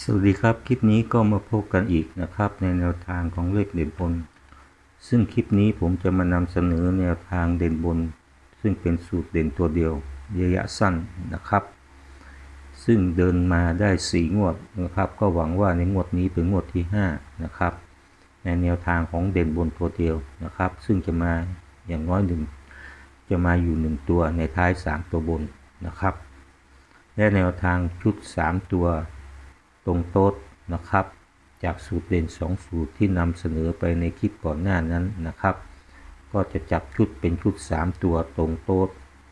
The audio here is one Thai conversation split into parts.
สวัสดีครับ คลิปนี้ก็มาพบกันอีกนะครับ ในแนวทางของเลขเด่นบน ซึ่งคลิปนี้ผมจะมานำเสนอแนวทางเด่นบน ซึ่งเป็นสูตรเด่นตัวเดียวระยะสั้นนะครับ ซึ่งเดินมาได้สี่งวดนะครับ ก็หวังว่าในงวดนี้เป็นงวดที่ห้านะครับในแนวทางของเด่นบนตัวเดียวนะครับ ซึ่งจะมาอย่างน้อยหนึ่งจะมาอยู่หนึ่งตัวในท้ายสามตัวบนนะครับ และแนวทางชุด 3 ตัว ตรงโต๊ดนะครับ จากสูตรเด่น 2 สูตรที่นำเสนอไปในคลิปก่อนหน้านั้นนะครับ ก็จะจับชุดเป็นชุด 3 ตัวตรงโต๊ด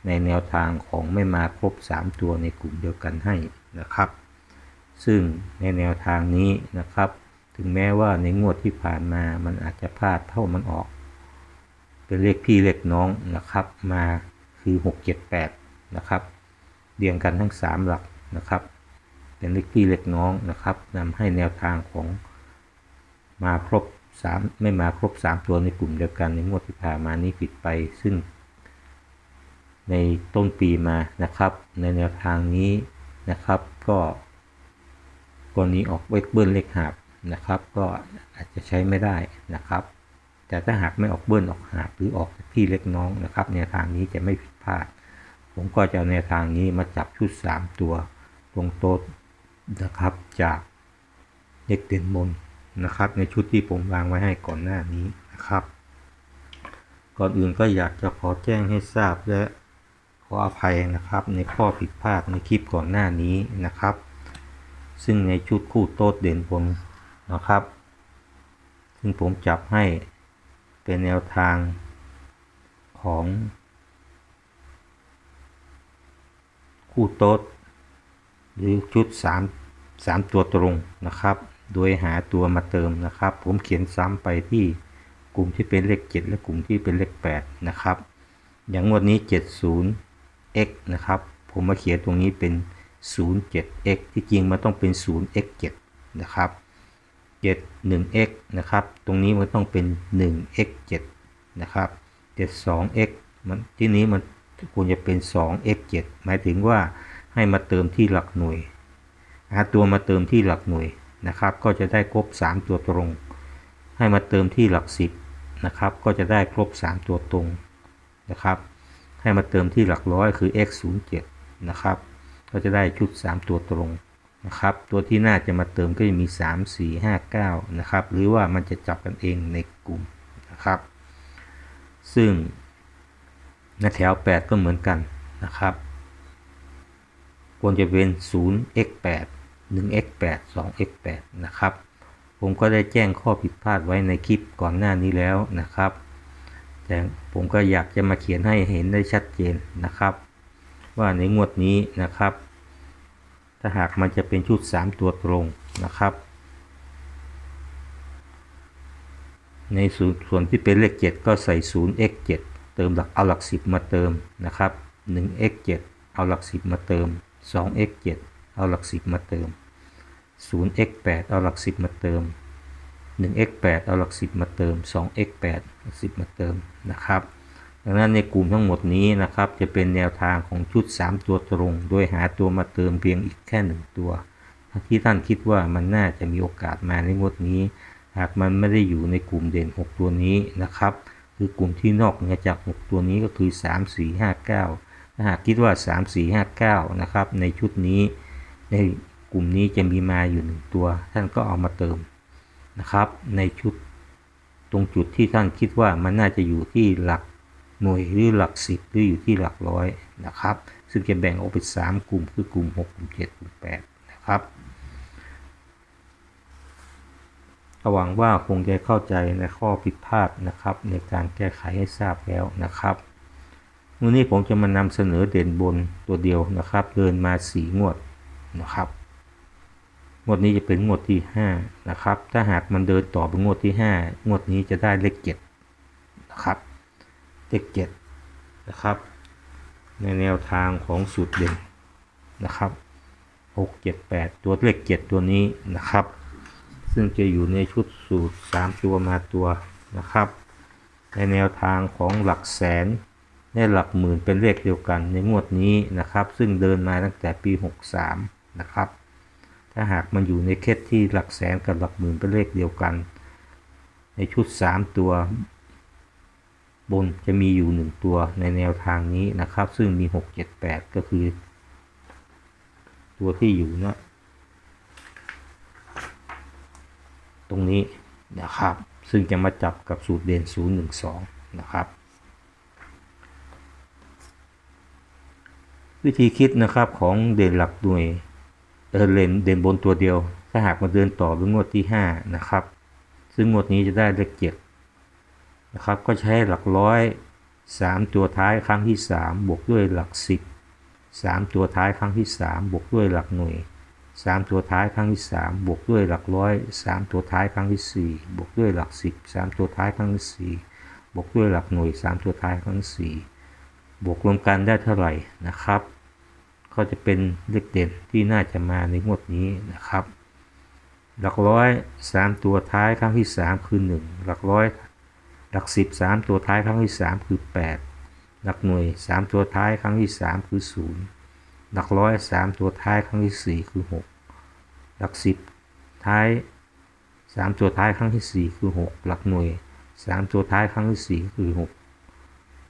ในแนวทางของไม่มาครบ 3 ตัวในกลุ่มเดียวกันให้นะครับ ซึ่งในแนวทางนี้นะครับ ถึงแม้ว่าในงวดที่ผ่านมามันอาจจะพลาดเท่ามันออก เป็นเลขพี่เลขน้องนะครับ มาคือ 6 7 8 นะครับ เรียงกันทั้ง 3 หลักนะครับ เป็นเลขพี่เลขน้องนะครับนำให้แนวทางของมาครบ 3 ไม่มาครบ 3 ตัวในกลุ่มเดียวกันในงวดที่ผ่านมานี้ผิดไป ซึ่ง ในต้นปีมานะครับ ในแนวทางนี้นะครับ ก็กรณีออกเวกเบิ้ลเลขหาบนะครับ ก็อาจจะใช้ไม่ได้นะครับ แต่ถ้าหากไม่ออกเบิ้ลออกหาบหรือออกพี่เล็กน้องนะครับ แนวทางนี้จะไม่ผิดพลาด ผมก็จะแนวทางนี้มาจับชุด 3 ตัวตรงโต๊ะ นะครับ จากเด็กเด่นบนนะครับ ในชุดที่ผมวางไว้ให้ก่อนหน้านี้นะครับ ก่อนอื่นก็อยากจะขอแจ้งให้ทราบและขออภัยนะครับในข้อผิดพลาดในคลิปก่อนหน้านี้นะครับ ซึ่งในชุดคู่โต๊ดเด่นบนนะครับ ซึ่งผมจับให้เป็นแนวทางของ คู่โต๊ด หรือชุด 3 3 ตัวตรงนะครับ โดยหาตัวมาเติมนะครับ ผมเขียนซ้ำไปที่กลุ่มที่เป็นเลข 7 และกลุ่มที่เป็นเลข 8 นะครับ อย่างงวดนี้ 70x นะครับ ผมมาเขียนตรงนี้เป็น 07x ที่จริงมันต้องเป็น 0x7 นะครับ 7 1x นะครับ ตรงนี้มันต้องเป็น 1x7 นะครับ 72x มันที่นี้มันควรจะเป็น 2x7 หมายถึงว่า ให้มาเติมที่หลักหน่วยหาตัวมาเติมที่หลักหน่วยนะครับ ก็จะได้ครบ 3 ตัวตรง ให้มาเติมที่หลัก 10นะครับก็จะได้ครบ 3 ตัวตรงนะครับ ให้มาเติมที่หลักร้อยคือ x 0 7นะครับก็จะได้ชุด 3 ตัวตรงนะครับ ตัวที่น่าจะมาเติมก็จะมี 3 4 5 9นะครับหรือว่ามันจะจับกันเองในกลุ่มนะครับ ซึ่งในแถว 8 ก็เหมือนกันนะครับ ควรจะเป็น 0x8 1x8 2x8 นะครับ ผมก็ได้แจ้งข้อผิดพลาดไว้ในคลิปก่อนหน้านี้แล้วนะครับ แต่ผมก็อยากจะมาเขียนให้เห็นได้ชัดเจนนะครับ ว่าในงวดนี้นะครับ ถ้าหากมันจะเป็นชุด 3 ตัวตรงนะครับในส่วนส่วนที่เป็นเลข 7 ก็ใส่ 0x7 เติมหลักเอาหลัก 10 มาเติมนะครับ 1x7 เอาหลัก 10 มาเติม 2x7 เอาหลัก 10 มาเติม 0x8 เอาหลัก 10 มาเติม 1x8 เอาหลัก 10 มาเติม 2x8 10 มาเติมนะครับดังนั้นในกลุ่มทั้งหมดนี้นะครับ จะเป็นแนวทางของชุด 3 ตัวตรง โดยหาตัวมาเติมเพียงอีกแค่ 1 ตัว ที่ท่านคิดว่ามันน่าจะมีโอกาสมาในงวดนี้ หากมันไม่ได้อยู่ในกลุ่มเด่น 6 ตัวนี้นะครับ คือกลุ่มที่นอกเหนือจาก 6 ตัวนี้ก็คือ 3 4 5 9ถ้า หากคิดว่า 3 4 5 9 นะครับ ในชุดนี้ในกลุ่มนี้จะมีมาอยู่1ตัว ท่านก็เอามาเติมนะครับ ในชุดตรงจุดที่ท่านคิดว่ามันน่าจะอยู่ที่หลักหน่วยหรือหลัก10หรืออยู่ที่หลักร้อยนะครับ ซึ่งจะแบ่งออกเป็น3กลุ่มคือกลุ่ม 6 กลุ่ม 7 กลุ่ม 8 นะครับหวังว่าคงจะเข้าใจในข้อผิดพลาดนะครับ ในการแก้ไขให้ทราบแล้วนะครับ วันนี้ผมจะมานำเสนอเด่นบนตัวเดียวนะครับ เดินมาสีงวดนะครับงวดนี้จะเป็นงวดที่5นะครับ ถ้าหากมันเดินต่อเป็นงวดที่ 5 งวดนี้จะได้เลข7นะครับ เลข7นะครับ ในแนวทางของสูตรเด่นนะครับ6 7 8 ตัวเลข7ตัวนี้นะครับ ซึ่งจะอยู่ในชุดสูตร 3 ตัวมาตัวนะครับ ในแนวทางของหลักแสน และหลักหมื่นเป็นเลขเดียวกันในงวดนี้นะครับ ซึ่งเดินมาตั้งแต่ปี 63 นะครับ ถ้าหากมันอยู่ในเคสที่หลักแสนกับหลักหมื่นเป็นเลขเดียวกัน ในชุด 3 ตัว บนจะมีอยู่ 1 ตัวในแนวทางนี้นะครับ ซึ่งมี 6 7 8 ก็คือ ตัวที่อยู่นะตรงนี้นะครับ ซึ่งจะมาจับกับสูตรเด่น 012 นะครับ วิธีคิดนะครับของเด่นหลักหน่วยเออเลนเด่นบนตัวเดียว ถ้าหากมาเดินต่อเป็นงวดที่ 5 นะครับ ซึ่งงวดนี้จะได้เลขเจ็ดนะครับ ก็ใช้หลักร้อย 3 ตัวท้ายครั้งที่ 3 บวกด้วยหลัก 10 3 ตัวท้ายครั้งที่ 3 บวกด้วยหลักหน่วย 3 ตัวท้ายครั้งที่ 3 บวกด้วยหลักร้อย 3 ตัวท้ายครั้งที่ 4 บวกด้วยหลัก 10 3 ตัวท้ายครั้งที่ 4 บวกด้วยหลักหน่วย 3 ตัวท้ายครั้งที่4 บวกรวมกันได้เท่าไหร่นะครับ ก็จะเป็นเลขเด่นที่น่าจะมาในงวดนี้นะครับ หลักร้อยสามตัวท้ายครั้งที่สามคือหนึ่งหลักร้อยหลักสิบสามตัวท้ายครั้งที่สามคือแปดหลักหน่วยสามตัวท้ายครั้งที่สามคือศูนย์หลักร้อยสามตัวท้ายครั้งที่สี่คือหกหลักสิบท้ายสามตัวท้ายครั้งที่สี่คือหกหลักหน่วยสามตัวท้ายครั้งที่สี่คือหก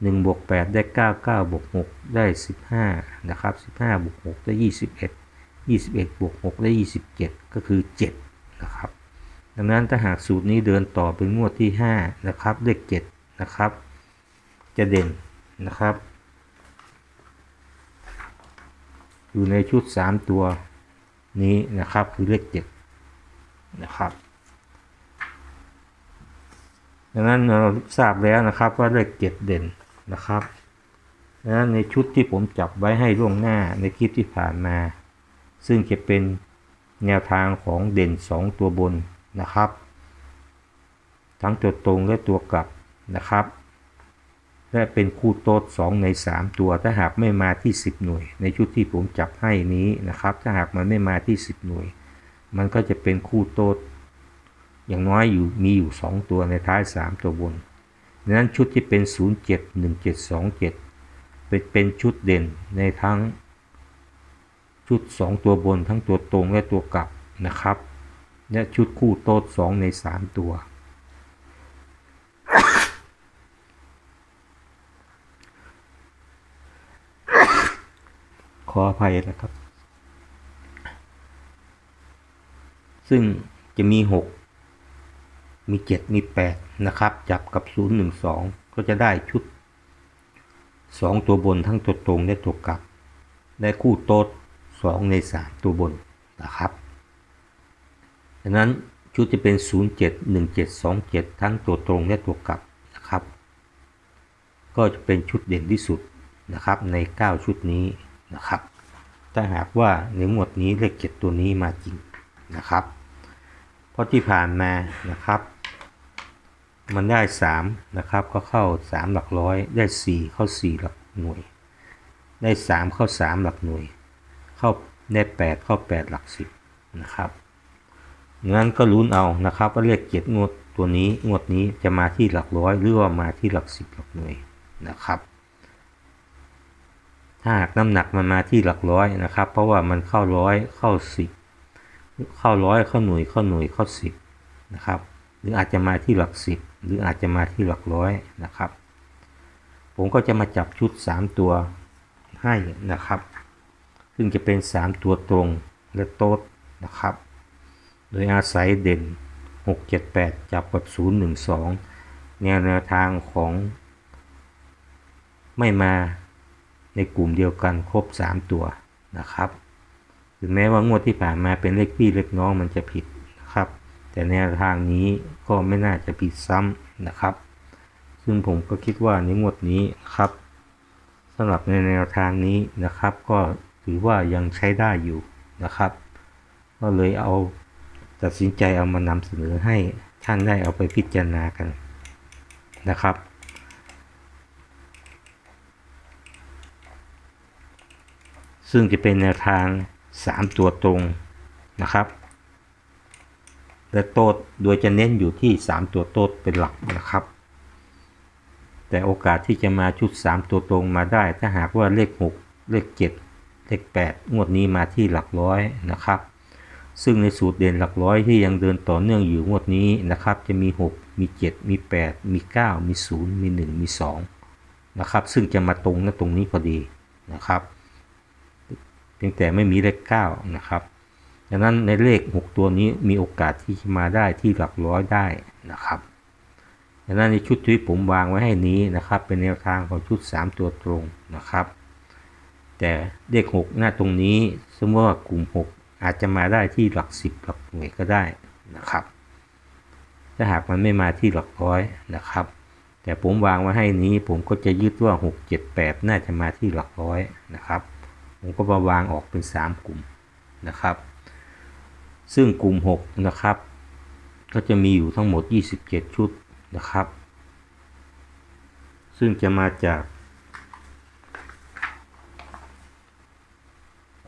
หนึ่งบวกแปดได้เก้าเก้าบวกหกได้สิบห้านะครับสิบห้าบวกหกได้ยี่สิบเอ็ดยี่สิบเอ็ดบวกหกได้ยี่สิบเจ็ดก็คือเจ็ดนะครับ ดังนั้นถ้าหากสูตรนี้เดินต่อเป็นงวดที่ห้านะครับเลขเจ็ดนะครับ จะเด่นนะครับ อยู่ในชุดสามตัวนี้นะครับคือเลขเจ็ดนะครับดังนั้นเราทราบแล้วนะครับว่าเลขเจ็ดเด่น นะครับดังนั้นในชุดที่ผมจับไว้ให้ล่วงหน้าในคลิปที่ผ่านมา ซึ่งจะเป็นแนวทางของเด่น 2 ตัวบนนะครับ ทั้งตัวตรงและตัวกลับนะครับ และเป็นคู่โต๊ด2ใน 3 ตัวถ้าหากไม่มาที่ 10 หน่วย ในชุดที่ผมจับให้นี้นะครับ ถ้าหากมันไม่มาที่ 10 หน่วย มันก็จะเป็นคู่โต๊ดอย่างน้อยอยู่มีอยู่ 2 ตัวในท้าย 3 ตัวบน ดังนั้นชุดที่เป็น 0 7 1 7 2 7 เป็นเป็นชุดเด่นในทั้งชุด 2 ตัวบนทั้งตัวตรงและตัวกลับนะครับ และชุดคู่โต๊ด2ใน 3 ตัว ขออภัยนะครับ ซึ่งจะมี 6 มี 7 มี 8 นะครับ จับกับ 0 1 2 ก็จะได้ชุด 2 ตัวบนทั้งตัวตรงและตัวกลับ ได้คู่โต๊ด2ใน 3 ตัวบนนะครับดังนั้นชุดจะเป็น 0 7 1 7 2 7 ทั้งตัวตรงและตัวกลับนะครับ ก็จะเป็นชุดเด่นที่สุดนะครับใน 9 ชุดนี้นะครับถ้าหากว่าในหมวดนี้เลข7ตัวนี้มาจริงนะครับ เพราะที่ผ่านมานะครับ มันได้ 3 นะครับ ก็เข้า 3 หลักร้อย ได้ 4 เข้า 4 หลักหน่วย ได้ 3 เข้า 3 หลักหน่วย เข้าได้ 8 เข้า 8 หลัก 10 นะครับงั้นก็ลุ้นเอานะครับว่าเลขเจ็ดงวดตัวนี้งวดนี้จะมาที่หลักร้อยหรือว่ามาที่หลักสิบหลักหน่วยนะครับ ถ้าหากน้ำหนักมันมาที่หลักร้อยนะครับ เพราะว่ามันเข้าร้อยเข้าสิบเข้าร้อยเข้าหน่วยเข้าหน่วยเข้าสิบนะครับ หรืออาจจะมาที่หลักสิบ หรืออาจจะมาที่หลักร้อยนะครับ ผมก็จะมาจับชุด 3 ตัวให้นะครับ ซึ่งจะเป็น 3 ตัวตรงและโต๊ดนะครับ โดยอาศัยเด่น 6 7 8 จับกับ 0 1 2 แนวแนวทางของไม่มาในกลุ่มเดียวกันครบ 3 ตัวนะครับ ถึงแม้ว่างวดที่ผ่านมาเป็นเลขพี่เลขน้องมันจะผิดนะครับ แต่แนวทางนี้ก็ไม่น่าจะผิดซ้ำนะครับ ซึ่งผมก็คิดว่าในงวดนี้ครับสำหรับในแนวทางนี้นะครับ ก็ถือว่ายังใช้ได้อยู่นะครับ ก็เลยเอาตัดสินใจเอามานำเสนอให้ท่านได้เอาไปพิจารณากันนะครับซึ่งจะเป็นแนวทาง 3 ตัวตรงนะครับ และโต๊ดโดยจะเน้นอยู่ที่ 3 ตัวโต๊ดเป็นหลักนะครับ แต่โอกาสที่จะมาชุด 3 ตัวตรงมาได้ ถ้าหากว่าเลข 6 เลข 7 เลข 8 งวดนี้มาที่หลักร้อยนะครับ ซึ่งในสูตรเด่นหลักร้อยที่ยังเดินต่อเนื่องอยู่งวดนี้นะครับ จะมี 6 มี 7 มี 8 มี 9 มี 0 มี 1 มี 2 นะครับ ซึ่งจะมาตรงและตรงนี้พอดีนะครับเพียงแต่ไม่มีเลข 9 นะครับ ดังนั้นในเลข 6 ตัวนี้มีโอกาสที่จะมาได้ที่หลักร้อยได้นะครับดังนั้นในชุดที่ผมวางไว้ให้นี้นะครับ เป็นแนวทางของชุด 3 ตัวตรงนะครับ แต่เลข 6 หน้าตรงนี้สมมติว่ากลุ่ม 6 อาจจะมาได้ที่หลัก 10 หลักหน่วยก็ได้นะครับ ถ้าหากมันไม่มาที่หลักร้อยนะครับ แต่ผมวางไว้ให้นี้ผมก็จะยึดว่า 6 7 8 น่าจะมาที่หลักร้อยนะครับ ผมก็มาวางออกเป็น 3 กลุ่มนะครับ ซึ่งกลุ่ม 6 นะครับ ก็จะมีอยู่ทั้งหมด 27 ชุดนะครับ ซึ่งจะมาจาก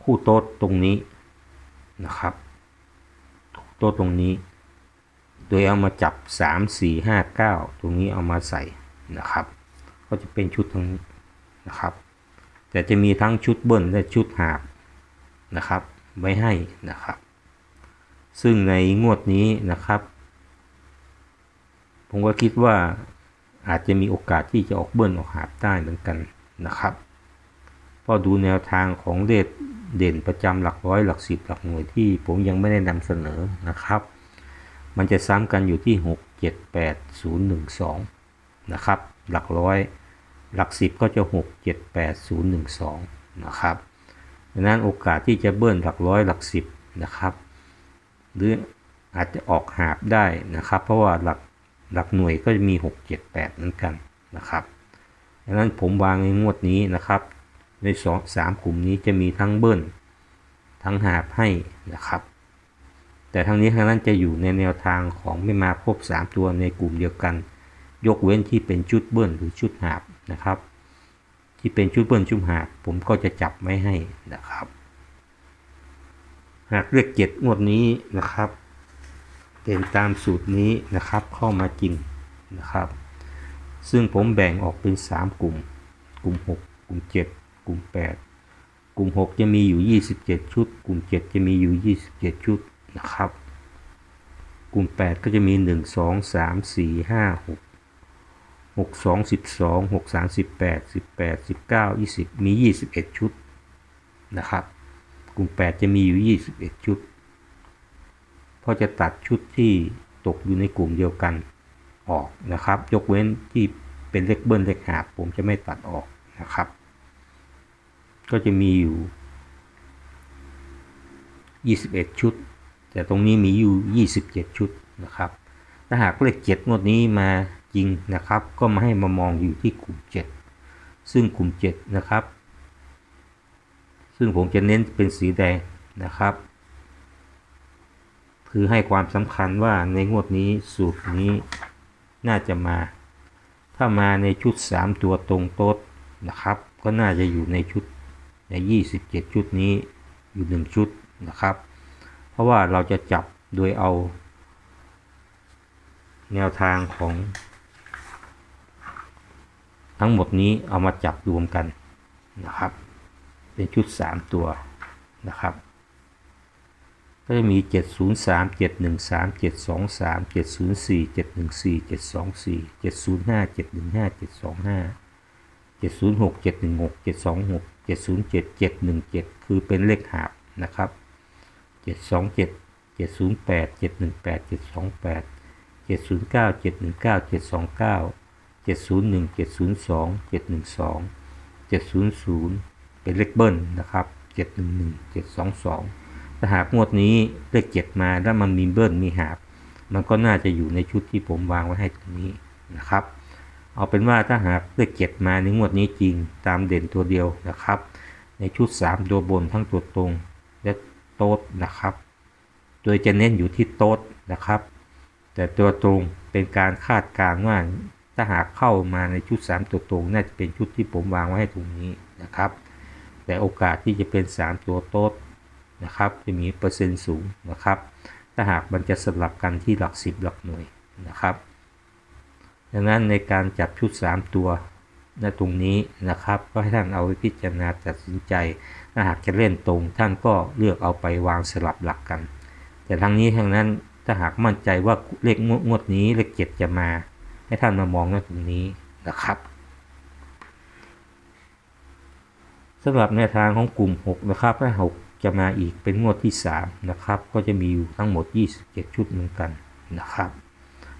คู่โต๊ดตรงนี้นะครับโต๊ดตรงนี้ โดยเอามาจับ 3 4 5 9 ตรงนี้เอามาใส่นะครับ ก็จะเป็นชุดทั้งนี้นะครับ แต่จะมีทั้งชุดเบิ้ลและชุดหาบนะครับ ไว้ให้นะครับ ซึ่งในงวดนี้นะครับ ผมก็คิดว่าอาจจะมีโอกาสที่จะออกเบิ้ลออกหาบได้เหมือนกันนะครับเพราะดูแนวทางของเดชเด่นประจำหลักร้อยหลักสิบหลักหน่วยที่ผมยังไม่ได้นำเสนอนะครับ มันจะซ้ำกันอยู่ที่ 6 7 8 0 1 2 นะครับ หลักร้อยหลักสิบก็จะ 6 7 8 0 1 2 นะครับดังนั้นโอกาสที่จะเบิ้ลหลักร้อยหลักสิบนะครับ หรืออาจจะออกหาบได้นะครับ เพราะว่าหลักหลักหน่วยก็จะมี 6 7 8เหมือนกันนะครับดังนั้นผมวางในงวดนี้นะครับ ในสองสามกลุ่มนี้จะมีทั้งเบิ้ลทั้งหาบให้นะครับ แต่ทั้งนี้ทั้งนั้นจะอยู่ในแนวทางของไม่มาครบ3 ตัวในกลุ่มเดียวกัน ยกเว้นที่เป็นชุดเบิ้ลหรือชุดหาบนะครับ ที่เป็นชุดเบิ้ลชุดหาบผมก็จะจับไม่ให้นะครับ หากเรียกเจ็ดงวดนี้นะครับ เป็นตามสูตรนี้นะครับเข้ามาจริงนะครับ ซึ่งผมแบ่งออกเป็น 3 กลุ่ม กลุ่ม 6 กลุ่ม 7 กลุ่ม 8 กลุ่ม 6 จะมีอยู่ 27 ชุด กลุ่ม 7 จะมีอยู่ 27 ชุดนะครับ กลุ่ม 8 ก็จะมี 1 2 3 4 5 6 6 2 12 6 3 18 18 19 20 มี 21 ชุดนะครับ กลุ่ม 8 จะมีอยู่ 21 ชุดเพราะจะตัดชุดที่ตกอยู่ในกลุ่มเดียวกันออกนะครับ ยกเว้นที่เป็นเลขเบิ้ลเลขหาบผมจะไม่ตัดออกนะครับ ก็จะมีอยู่ 21 ชุด แต่ตรงนี้มีอยู่ 27 ชุดนะครับ ถ้าหากเลข7งวดนี้มาจริงนะครับ ก็มาให้มามองอยู่ที่กลุ่ม 7 ซึ่งกลุ่ม 7 นะครับ ซึ่งผมจะเน้นเป็นสีแดงนะครับ คือให้ความสำคัญว่าในงวดนี้สูตรนี้น่าจะมา ถ้ามาในชุด 3 ตัวตรงโต๊ดนะครับ ก็น่าจะอยู่ในชุดใน 27 ชุดนี้อยู่ 1 ชุดนะครับ เพราะว่าเราจะจับโดยเอา แนวทางของ ทั้งหมดนี้เอามาจับรวมกันนะครับ เป็นชุด 3 ตัวนะครับก็จะมี 703 713 723 704 714 724 705 715 725 706 716 726 707 717 คือเป็นเลขหาบนะครับ 727 708 718 728 709 719 729 701 702 712 700 เป็นเลขเบิ้ลนะครับ711 722ถ้าหากงวดนี้เลขเจ็ดมาแล้วมันมีเบิ้ลมีหาบมันก็น่าจะอยู่ในชุดที่ผมวางไว้ให้ตรงนี้นะครับ เอาเป็นว่าถ้าหากเลขเจ็ดมาในงวดนี้จริงตามเด่นตัวเดียวนะครับ ในชุด 3 ตัวบนทั้งตัวตรงและโต๊ดนะครับ โดยจะเน้นอยู่ที่โต๊ดนะครับ แต่ตัวตรงเป็นการคาดการณ์ว่าถ้าหากเข้ามาในชุด 3 ตัวตรงน่าจะเป็นชุดที่ผมวางไว้ให้ตรงนี้นะครับ แต่โอกาสที่จะเป็น 3 ตัวโต๊ดนะครับจะมีเปอร์เซ็นต์สูงนะครับ ถ้าหากมันจะสลับกันที่หลักสิบหลักหน่วยนะครับ ดังนั้นในการจับชุด 3 ตัวในตรงนี้นะครับ ก็ให้ท่านเอาไปพิจารณาตัดสินใจ ถ้าหากจะเล่นตรงท่านก็เลือกเอาไปวางสลับหลักกัน แต่ทางนี้ทางนั้นถ้าหากมั่นใจว่าเลขงวดนี้เลขเจ็ดจะมา ให้ท่านมามองตรงนี้นะครับ สำหรับแนวทางของกลุ่ม 6 นะครับถ้า6จะมาอีกเป็นงวดที่ 3 นะครับ ก็จะมีอยู่ทั้งหมด 27 ชุดเหมือนกันนะครับ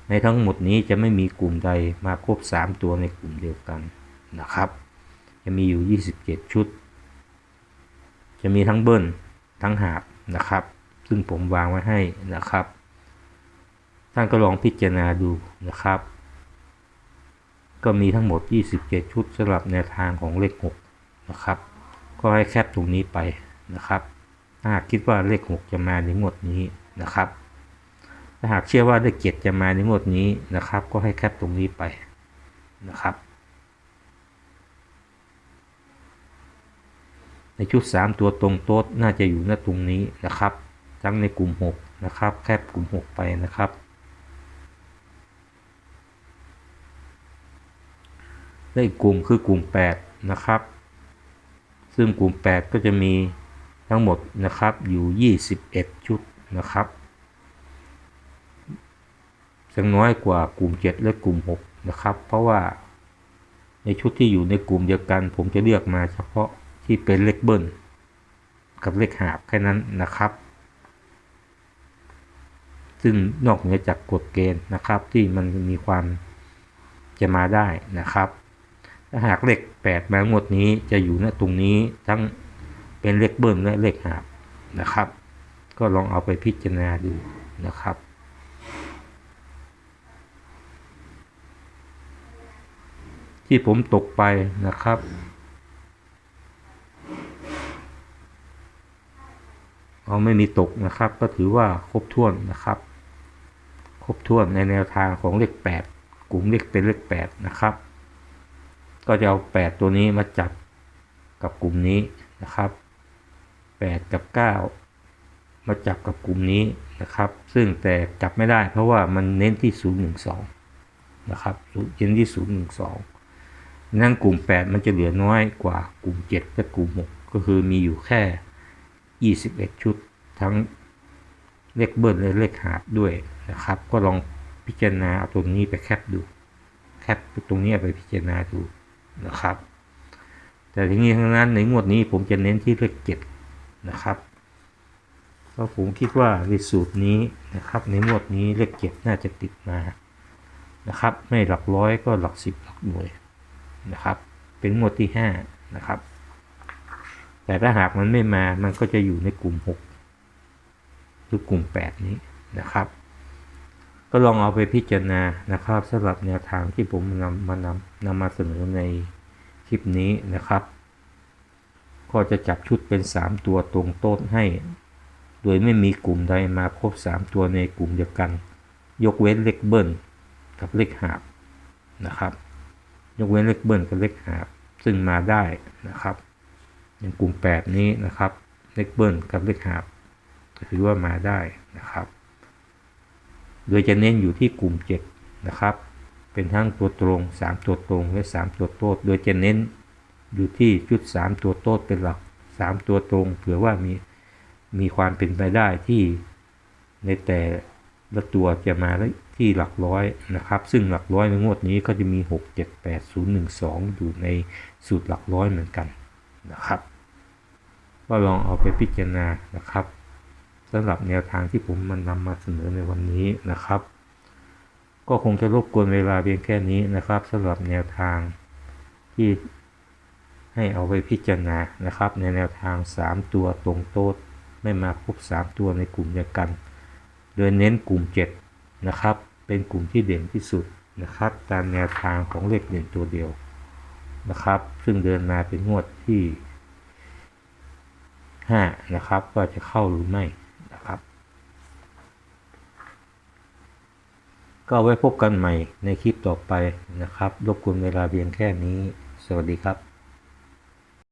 ในทั้งหมดนี้จะไม่มีกลุ่มใดมาครบ 3 ตัวในกลุ่มเดียวกันนะครับ จะมีอยู่ 27 ชุด จะมีทั้งเบิ้ลทั้งหาบนะครับ ซึ่งผมวางไว้ให้นะครับ ท่านก็ลองพิจารณาดูนะครับ ก็มีทั้งหมด 27 ชุดสำหรับแนวทางของเลข 6 นะครับ ก็ให้แคปตรงนี้ไปนะครับถ้าหากคิดว่าเลข 6 จะมาในงวดนี้นะครับ ถ้าหากเชื่อว่าเลข7จะมาในงวดนี้นะครับ ก็ให้แคปตรงนี้ไปนะครับ ในชุด 3 ตัวตรงโต๊ดน่าจะอยู่หน้าตรงนี้นะครับ ทั้งในกลุ่ม 6 นะครับ แคปกลุ่ม 6 ไปนะครับและอีกกลุ่มคือกลุ่ม 8 นะครับ ซึ่งกลุ่ม 8 ก็จะมีทั้งหมดนะครับอยู่ 21 ชุดนะครับจะน้อยกว่ากลุ่ม 7 และกลุ่ม 6 นะครับ เพราะว่าในชุดที่อยู่ในกลุ่มเดียวกัน ผมจะเลือกมาเฉพาะที่เป็นเลขเบิ้ลกับเลขหาบแค่นั้นนะครับ ซึ่งนอกเหนือจากกฎเกณฑ์นะครับที่มันมีความจะมาได้นะครับ ถ้าหากเลข8มางวดนี้จะอยู่ณตรงนี้ทั้งเป็นเลขเบิ้ลและเลขหาบนะครับ ก็ลองเอาไปพิจารณาดูนะครับที่ผมตกไปนะครับ เอาไม่มีตกนะครับ ก็ถือว่าครบถ้วนนะครับ ครบถ้วนในแนวทางของเลข 8 กลุ่มเลขเป็นเลข 8 นะครับ ก็จะเอา 8 ตัวนี้มาจับกับกลุ่มนี้นะครับ 8 กับ 9 มาจับกับกลุ่มนี้นะครับ ซึ่งแต่จับไม่ได้เพราะว่ามันเน้นที่ 012 นะครับเน้นที่ 012 นั่นกลุ่ม 8 มันจะเหลือน้อยกว่ากลุ่ม 7 และกลุ่ม 6 ก็คือมีอยู่แค่ 21 ชุดทั้งเลขเบิ้ลและเลขหาบด้วยนะครับ ก็ลองพิจารณาเอาตรงนี้ไปแคปดู แคปตรงนี้ไปพิจารณาดู นะครับ แต่ทีนี้ทั้งนั้นในงวดนี้ผมจะเน้นที่เลขเจ็ดนะครับเพราะผมคิดว่าในสูตรนี้นะครับ ในงวดนี้เลขเจ็ดน่าจะติดมานะครับ ไม่หลักร้อยก็หลักสิบหลักหน่วยนะครับ เป็นงวดที่ห้านะครับ แต่ถ้าหากมันไม่มามันก็จะอยู่ในกลุ่มหกหรือกลุ่มแปดนี้นะครับ ก็ลองเอาไปพิจารณานะครับสำหรับแนวทางที่ผมนำมานำนำมาเสนอในคลิปนี้นะครับ ก็จะจับชุดเป็น 3 ตัวตรงโต๊ดให้ โดยไม่มีกลุ่มใดมาครบ 3 ตัวในกลุ่มเดียวกัน ยกเว้นเลขเบิ้ลกับเลขหาบนะครับ ยกเว้นเลขเบิ้ลกับเลขหาบซึ่งมาได้นะครับอย่างกลุ่ม 8 นี้นะครับเลขเบิ้ลกับเลขหาบถือว่ามาได้นะครับ โดยจะเน้นอยู่ที่กลุ่ม 7 นะครับ เป็นทั้งตัวตรง 3 ตัวตรงและ 3 ตัวโต้โดยจะเน้นอยู่ที่ชุด 3 ตัวโต้เป็นหลัก 3 ตัวตรงเผื่อว่ามีมีความเป็นไปได้ที่ในแต่ละตัวจะมาที่หลักร้อยนะครับ ซึ่งหลักร้อยในงวดนี้ก็จะมี 6 7 8 0 1 2 อยู่ในสูตรหลักร้อยเหมือนกันนะครับ ก็ลองเอาไปพิจารณานะครับ สำหรับแนวทางที่ผมมันนำมาเสนอในวันนี้นะครับ ก็คงจะรบกวนเวลาเพียงแค่นี้นะครับสำหรับแนวทางที่ให้เอาไปพิจารณานะครับ ในแนวทาง 3 ตัวตรงโต๊ดไม่มาครบ3 ตัวในกลุ่มเดียวกัน โดยเน้นกลุ่ม 7 นะครับ เป็นกลุ่มที่เด่นที่สุดนะครับ ตามแนวทางของเลขเด่นตัวเดียวนะครับ ซึ่งเดินมาเป็นงวดที่ 5 นะครับ ว่าจะเข้าหรือไม่นะครับ ก็ไว้พบกันใหม่ในคลิปต่อไปนะครับ รบกวนเวลาเพียงแค่นี้ สวัสดีครับ